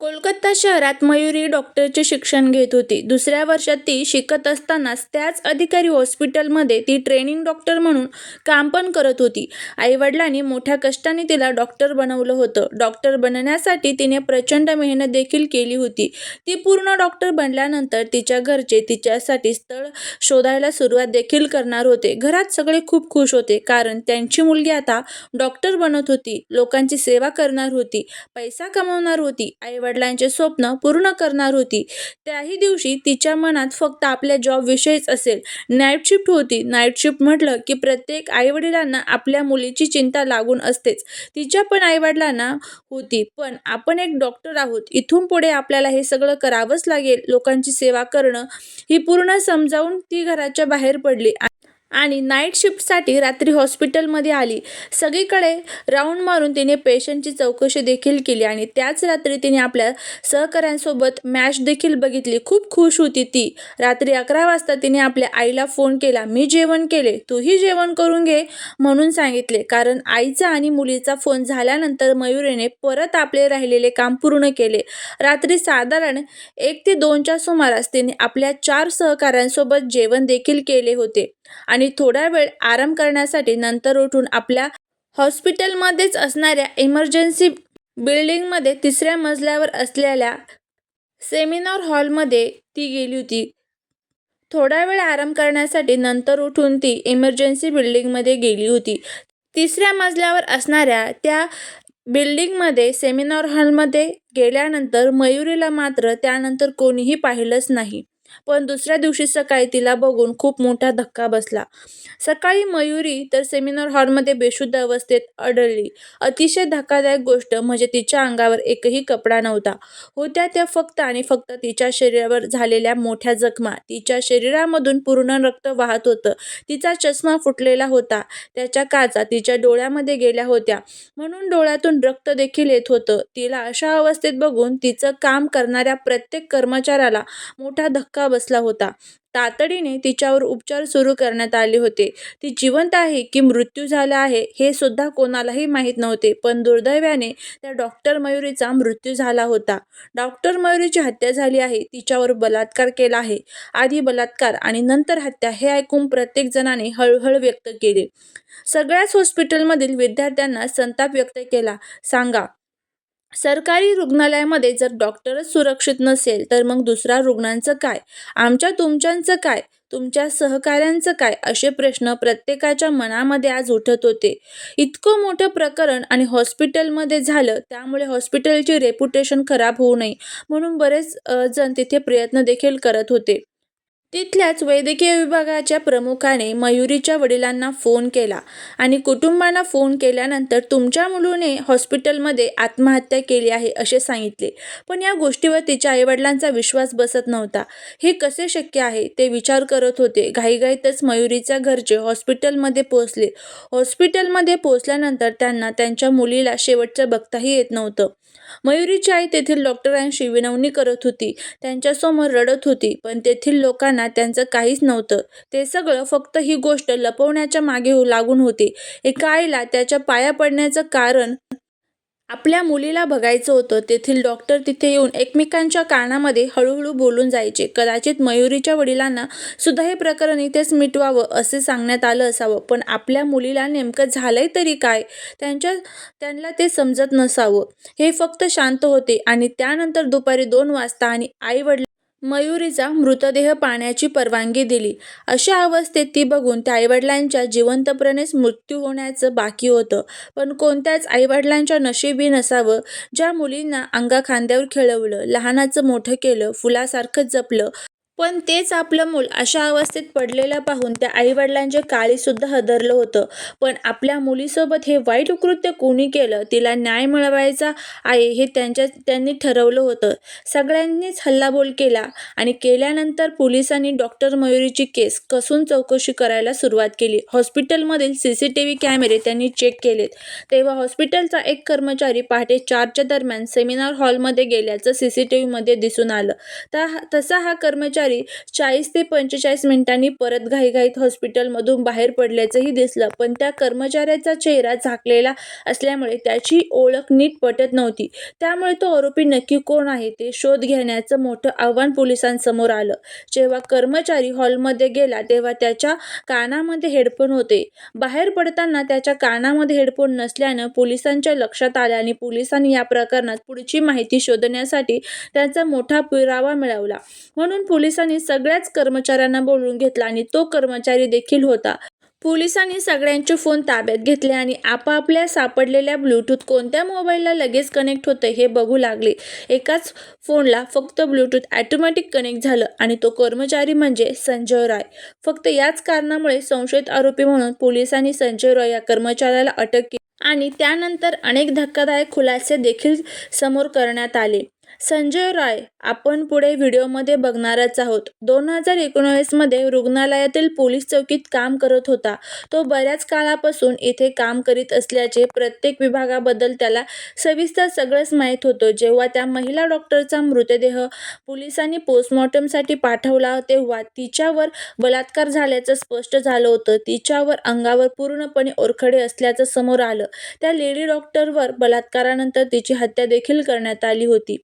कोलकाता शहरात मयुरी डॉक्टरचे शिक्षण घेत होती. दुसऱ्या वर्षात ती शिकत असतानाच त्याच अधिकारी हॉस्पिटलमध्ये ती ट्रेनिंग डॉक्टर म्हणून काम पण करत होती. आईवडिलांनी मोठ्या कष्टाने तिला डॉक्टर बनवलं होतं. डॉक्टर बनण्यासाठी तिने प्रचंड मेहनत देखील केली होती. ती पूर्ण डॉक्टर बनल्यानंतर तिच्या घरचे तिच्यासाठी स्थळ शोधायला सुरुवात देखील करणार होते. घरात सगळे खूप खुश होते कारण त्यांची मुलगी आता डॉक्टर बनत होती, लोकांची सेवा करणार होती, पैसा कमवणार होती, वडिलांचे स्वप्न पूर्ण करणार होती. त्याही दिवशी तिच्या मनात फक्त आपल्या जॉबविषयीच असेल. नाईट शिफ्ट होती. नाईट शिफ्ट म्हटलं की प्रत्येक आई-वडिलांना आपल्या मुलीची चिंता लागून असतेच. तिच्या पण आई-वडिलांना होती. पण आपण एक डॉक्टर आहोत, इथून पुढे आपल्याला हे सगळं करावंच लागेल, लोकांची सेवा करणं ही पूर्ण समजावून ती घराच्या बाहेर पडली आणि नाईट शिफ्टसाठी रात्री हॉस्पिटलमध्ये आली. सगळीकडे राऊंड मारून तिने पेशंटची चौकशी देखील केली आणि त्याच रात्री तिने आपल्या सहकाऱ्यांसोबत मॅच देखील बघितली. खूप खुश होती ती. रात्री अकरा वाजता तिने आपल्या आईला फोन केला. मी जेवण केले, तूही जेवण करून घे म्हणून सांगितले. कारण आईचा आणि मुलीचा फोन झाल्यानंतर मयुरीने परत आपले राहिलेले काम पूर्ण केले. रात्री साधारण एक ते दोनच्या सुमारास तिने आपल्या चार सहकाऱ्यांसोबत जेवण देखील केले होते आणि आणि थोडा वेळ आराम करण्यासाठी नंतर उठून आपल्या हॉस्पिटलमध्येच असणाऱ्या इमर्जन्सी बिल्डिंगमध्ये तिसऱ्या मजल्यावर असलेल्या सेमिनार हॉलमध्ये ती गेली होती. थोडा वेळ आराम करण्यासाठी नंतर उठून ती इमर्जन्सी बिल्डिंगमध्ये गेली होती. तिसऱ्या मजल्यावर असणाऱ्या त्या बिल्डिंगमध्ये सेमिनार हॉलमध्ये गेल्यानंतर मयुरीला मात्र त्यानंतर कोणीही पाहिलंच नाही. पण दुसऱ्या दिवशी सकाळी तिला बघून खूप मोठा धक्का बसला. सकाळी मयुरी तर सेमिनार हॉलमध्ये बेशुद्ध अवस्थेत आढळली. अतिशय धक्कादायक गोष्ट म्हणजे तिच्या अंगावर एकही कपडा नव्हता. होत्या त्या फक्त आणि फक्त तिच्या शरीरावर झालेल्या मोठ्या जखमा. तिच्या शरीरामधून पूर्ण रक्त वाहत होतं. तिचा चष्मा फुटलेला होता. त्याच्या काचा तिच्या डोळ्यामध्ये गेल्या होत्या म्हणून डोळ्यातून रक्त देखील येत होतं. तिला अशा अवस्थेत बघून तिचं काम करणाऱ्या प्रत्येक कर्मचाऱ्याला मोठा धक्का बसला होता. तातडीने तिच्यावर उपचार सुरू करण्यात आले होते. ती जिवंत आहे की मृत्यू झाला आहे हे सुद्धा कोणालाही माहीत नव्हते. पण दुर्दैवाने त्या डॉक्टर मयुरीचा मृत्यू झाला होता. डॉक्टर मयुरीची हत्या झाली आहे. तिच्यावर बलात्कार केला आहे. आधी बलात्कार आणि नंतर हत्या हे ऐकून प्रत्येक जणाने हळहळ व्यक्त केली. सगळ्याच हॉस्पिटलमधील विद्यार्थ्यांना संताप व्यक्त केला. सांगा, सरकारी रुग्णालयामध्ये जर डॉक्टरच सुरक्षित नसेल तर मग दुसऱ्या रुग्णांचं काय? आमच्या तुमच्यांचं काय? तुमच्या सहकाऱ्यांचं काय? असे प्रश्न प्रत्येकाच्या मनामध्ये आज उठत होते. इतकं मोठं प्रकरण आणि हॉस्पिटलमध्ये झालं त्यामुळे हॉस्पिटलची रेप्युटेशन खराब होऊ नये म्हणून बरेच जण तिथे प्रयत्न देखील करत होते. तिथल्याच वैद्यकीय विभागाच्या प्रमुखाने मयुरीच्या वडिलांना फोन केला आणि कुटुंबांना फोन केल्यानंतर तुमच्या मुलीने हॉस्पिटलमध्ये आत्महत्या केली आहे असे सांगितले. पण या गोष्टीवर तिच्या आईवडिलांचा विश्वास बसत नव्हता. हे कसे शक्य आहे ते विचार करत होते. घाईघाईतच मयुरीच्या घरचे हॉस्पिटलमध्ये पोहोचले. हॉस्पिटलमध्ये पोहोचल्यानंतर त्यांना त्यांच्या मुलीला शेवटचं बघताही येत नव्हतं. मयुरीची आई तेथील डॉक्टरांशी विनवणी करत होती. त्यांच्यासमोर रडत होती. पण तेथील लोकांना त्यांचं काहीच नव्हतं. ते सगळं फक्त ही गोष्ट लपवण्याच्या मागे लागून होते. एका आईला त्याच्या पाया पडण्याचं कारण आपल्या मुलीला बघायचं होतं. तेथील डॉक्टर तिथे येऊन एकमेकांच्या कानामध्ये हळूहळू बोलून जायचे. कदाचित मयुरीच्या वडिलांना सुद्धा हे प्रकरण इथेच मिटवावं असे सांगण्यात आलं असावं. पण आपल्या मुलीला नेमकं झालंय तरी काय त्यांच्या त्यांना ते समजत नसावं. हे फक्त शांत होते आणि त्यानंतर दुपारी दोन वाजता आणि आई वडील मयुरीचा मृतदेह पाण्याची परवानगी दिली. अशा अवस्थेत ती बघून त्या आईवडिलांच्या जिवंतपणेच मृत्यू होण्याचं बाकी होतं. पण कोणत्याच आईवडिलांच्या नशिबी नसावं ज्या मुलींना अंगाखांद्यावर खेळवलं, लहानाचं मोठं केलं, फुलासारखं जपलं. पण तेच आपलं मूल अशा अवस्थेत पडलेलं पाहून त्या आईवडिलांचे काळीसुद्धा हदरलं होतं. पण आपल्या मुलीसोबत हे वाईट कृत्य कोणी केलं? तिला न्याय मिळवायचा आहे हे त्यांनी ठरवलं होतं. सगळ्यांनीच हल्लाबोल केला आणि केल्यानंतर पोलिसांनी डॉक्टर मयुरीची केस कसून चौकशी करायला सुरुवात केली. हॉस्पिटलमधील सी सी टी व्ही कॅमेरे त्यांनी चेक केलेत. तेव्हा हॉस्पिटलचा एक कर्मचारी पहाटे चारच्या दरम्यान सेमिनार हॉलमध्ये गेल्याचं सी सी टी व्हीमध्ये दिसून आलं. तसा हा कर्मचारी दुपारी चाळीस ते पंचेचाळीस मिनिटांनी परत घाईघाईत हॉस्पिटलमधून बाहेर पडल्याचंही दिसलं. पण त्या कर्मचाऱ्याचा चेहरा झाकलेला असल्यामुळे त्याची ओळख नीट पटत नव्हती. त्यामुळे तो आरोपी नक्की कोण आहे ते शोध घेण्याचं मोठं आव्हान पोलिसांसमोर आलं. जेव्हा कर्मचारी हॉलमध्ये गेला तेव्हा त्याच्या कानामध्ये हेडफोन होते. बाहेर पडताना त्याच्या कानामध्ये हेडफोन नसल्यानं पोलिसांच्या लक्षात आलं आणि पोलिसांनी या प्रकरणात पुढची माहिती शोधण्यासाठी त्यांचा मोठा पुरावा मिळवला. म्हणून पोलिसांनी सगळ्याच कर्मचाऱ्यांना बोलवून घेतला आणि तो कर्मचारी देखील होता. पोलिसांनी सगळ्यांचे फोन ताब्यात घेतले आणि आपापल्या सापडलेल्या ब्लूटूथ कोणत्या मोबाईलला लगेच कनेक्ट होतं हे बघू लागले. एकाच फोनला फक्त ब्लूटूथ ॲटोमॅटिक कनेक्ट झालं आणि तो कर्मचारी म्हणजे संजय रॉय. फक्त याच कारणामुळे संशयित आरोपी म्हणून पोलिसांनी संजय रॉय या कर्मचाऱ्याला अटक केली आणि त्यानंतर अनेक धक्कादायक खुलासे देखील समोर करण्यात आले. संजय राय आपण पुढे व्हिडिओमध्ये बघणारच आहोत. दोन हजार एकोणावीसमध्ये रुग्णालयातील पोलीस चौकीत काम करत होता. तो बऱ्याच काळापासून इथे काम करीत असल्याचे प्रत्येक विभागाबद्दल त्याला सविस्तर सगळंच माहीत होतं. जेव्हा त्या महिला डॉक्टरचा मृतदेह पोलिसांनी पोस्टमॉर्टमसाठी पाठवला तेव्हा तिच्यावर बलात्कार झाल्याचं स्पष्ट झालं होतं. तिच्यावर अंगावर पूर्णपणे ओरखडे असल्याचं समोर आलं. त्या लेडी डॉक्टरवर बलात्कारानंतर तिची हत्या देखील करण्यात आली होती.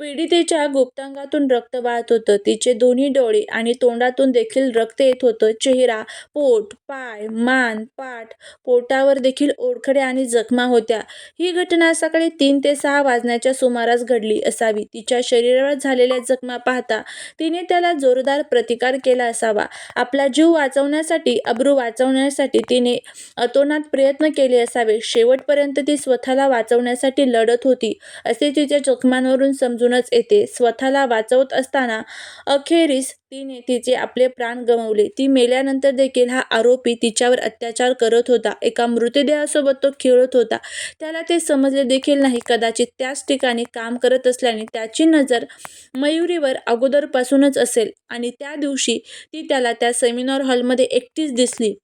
पीडितेच्या गुप्तांगातून रक्त वाहत होतं. तिचे दोन्ही डोळे आणि तोंडातून देखील रक्त येत होतं. चेहरा पोट पाय मान पाठ पोटावर देखील ओरखडे आणि जखमा होत्या. ही घटना सकाळी तीन ते सहा वाजण्याच्या सुमारास घडली असावी. तिच्या शरीरावर झालेल्या जखमा पाहता तिने त्याला जोरदार प्रतिकार केला असावा. आपला जीव वाचवण्यासाठी अब्रू वाचवण्यासाठी तिने अतोनात प्रयत्न केले असावे. शेवटपर्यंत ती स्वतःला वाचवण्यासाठी लढत होती असे तिच्या जखमांवरून समजूनच येते. स्वतःला वाचवत असताना अखेरीस तिने तिचे आपले प्राण गमावले. ती मेल्यानंतर देखील हा आरोपी तिच्यावर अत्याचार करत होता. एका मृतदेहासोबत तो खेळत होता. त्याला ते समजले देखील नाही. कदाचित त्याच ठिकाणी काम करत असल्याने त्याची नजर मयुरीवर अगोदरपासूनच असेल आणि त्या दिवशी ती त्याला त्या सेमिनार हॉलमध्ये एकटीच दिसली.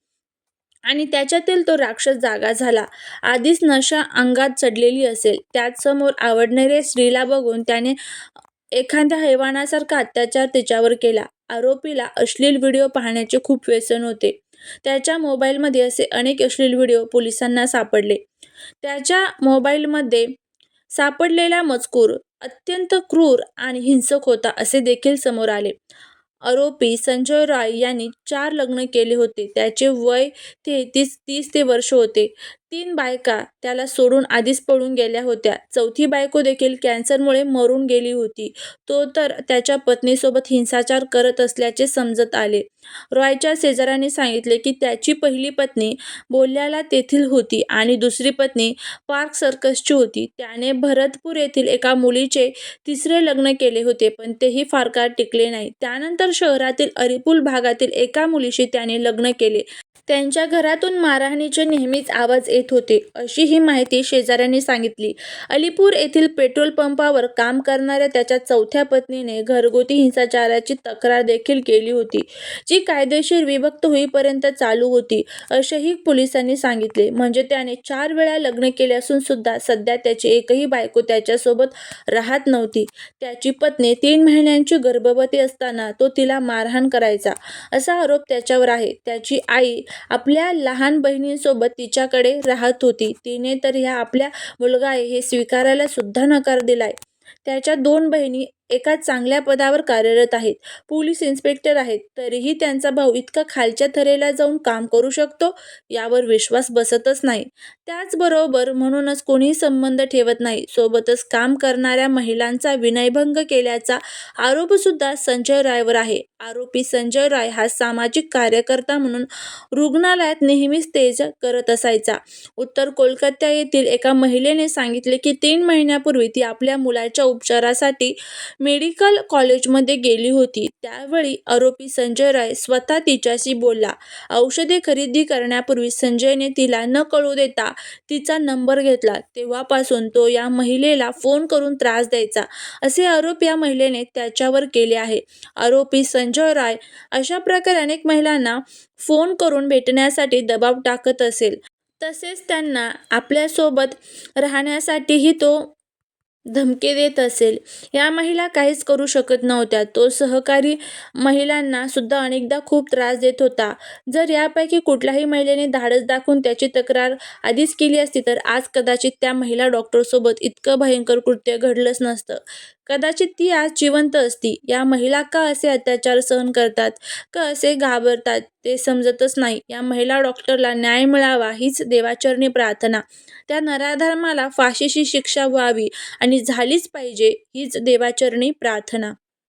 आणि त्याच्यातील तो राक्षस जागा झाला. आधीच नशा अंगात चढलेली असेल. त्याचसमोर आवडणाऱ्या स्त्रीला बघून त्याने एखाद्या हैवानासारखा अत्याचार तिच्यावर केला. आरोपीला अश्लील व्हिडिओ पाहण्याचे खूप व्यसन होते. त्याच्या मोबाईलमध्ये असे अनेक अश्लील व्हिडिओ पोलिसांना सापडले. त्याच्या मोबाईलमध्ये सापडलेला मजकूर अत्यंत क्रूर आणि हिंसक होता असे देखील समोर आले. आरोपी संजय राय यांनी चार लग्न केले होते. त्याचे वय तेहतीस तीस ते वर्ष होते. तीन बायका त्याला सोडून आधीच पळून गेल्या होत्या. चौथी बायको देखील कॅन्सरमुळे मरून गेली होती. तो तर त्याच्या पत्नीसोबत हिंसाचार करत असल्याचे समजत आले. रॉयच्या शेजाऱ्यांनी सांगितले की त्याची पहिली पत्नी बोल्याला तेथील होती आणि दुसरी पत्नी पार्क सर्कसची होती. त्याने भरतपूर येथील एका मुलीचे तिसरे लग्न केले होते पण तेही फार काळ टिकले नाही. त्यानंतर शहरातील अरिपूल भागातील एका मुलीशी त्याने लग्न केले. त्यांच्या घरातून मारहाणीचे नेहमीच आवाज येत होते अशी ही माहिती शेजाऱ्यांनी सांगितली. अलीपूर येथील पेट्रोल पंपावर काम करणाऱ्या त्याच्या चौथ्या पत्नीने घरगुती हिंसाचाराची तक्रार देखील केली होती जी कायदेशीर विभक्त होईपर्यंत चालू होती असेही पोलिसांनी सांगितले. म्हणजे त्याने चार वेळा लग्न केले असून सुद्धा सध्या त्याची एकही बायको त्याच्यासोबत राहत नव्हती. त्याची पत्नी तीन महिन्यांची गर्भवती असताना तो तिला मारहाण करायचा असा आरोप त्याच्यावर आहे. त्याची आई आपल्या लहान बहिणींसोबत तिच्याकडे राहत होती. तिने तर ह्या आपल्या मुलगा आहे हे स्वीकारायला सुद्धा नकार दिलाय. त्याच्या दोन बहिणी एका चांगल्या पदावर कार्यरत आहेत. पोलीस इन्स्पेक्टर आहेत. तरीही त्यांचा भाऊ इतका खालच्या थरेला जाऊन काम करू शकतो? यावर विश्वास बसतच नाही. त्याचबरोबर म्हणूनच कोणीही संबंध ठेवत नाही. सोबतच काम करणाऱ्या महिलांचा विनयभंग केल्याचा आरोपसुद्धा संजय रायवर आहे. आरोपी संजय राय हा सामाजिक कार्यकर्ता म्हणून रुग्णालयात नेहमीच तेज करत असायचा. उत्तर कोलकाता येथील एका महिलेने सांगितले की तीन महिन्यापूर्वी ती आपल्या मुलाच्या उपचारासाठी मेडिकल कॉलेजमध्ये गेली होती. त्यावेळी आरोपी संजय राय स्वतः तिच्याशी बोलला. औषधे खरेदी करण्यापूर्वी संजयने तिला न कळू देता तिचा नंबर घेतला. तेव्हापासून तो या महिलेला फोन करून त्रास द्यायचा. असे आरोप या महिलेने त्याच्यावर केले आहे. आरोपी संजय राय अशा प्रकारे अनेक महिलांना फोन करून भेटण्यासाठी दबाव टाकत असेल. तसेच त्यांना आपल्यासोबत राहण्यासाठीही तो धमकी देत असेल. या महिला काहीच करू शकत नव्हत्या. तो सहकारी महिलांना सुद्धा अनेकदा खूप त्रास देत होता. जर यापैकी कुठल्याही महिलेने धाडस दाखवून त्याची तक्रार आधीच केली असती तर आज कदाचित त्या महिला डॉक्टरसोबत इतकं भयंकर कृत्य घडलंच नसतं. कदाचित ती आज जिवंत असती. या महिला का असे अत्याचार सहन करतात, का असे घाबरतात ते समजतच नाही. या महिला डॉक्टरला न्याय मिळावा हीच देवाचरणी प्रार्थना. त्या नराधर्माला फाशीची शिक्षा व्हावी आणि झालीच पाहिजे हीच देवाचरणी प्रार्थना.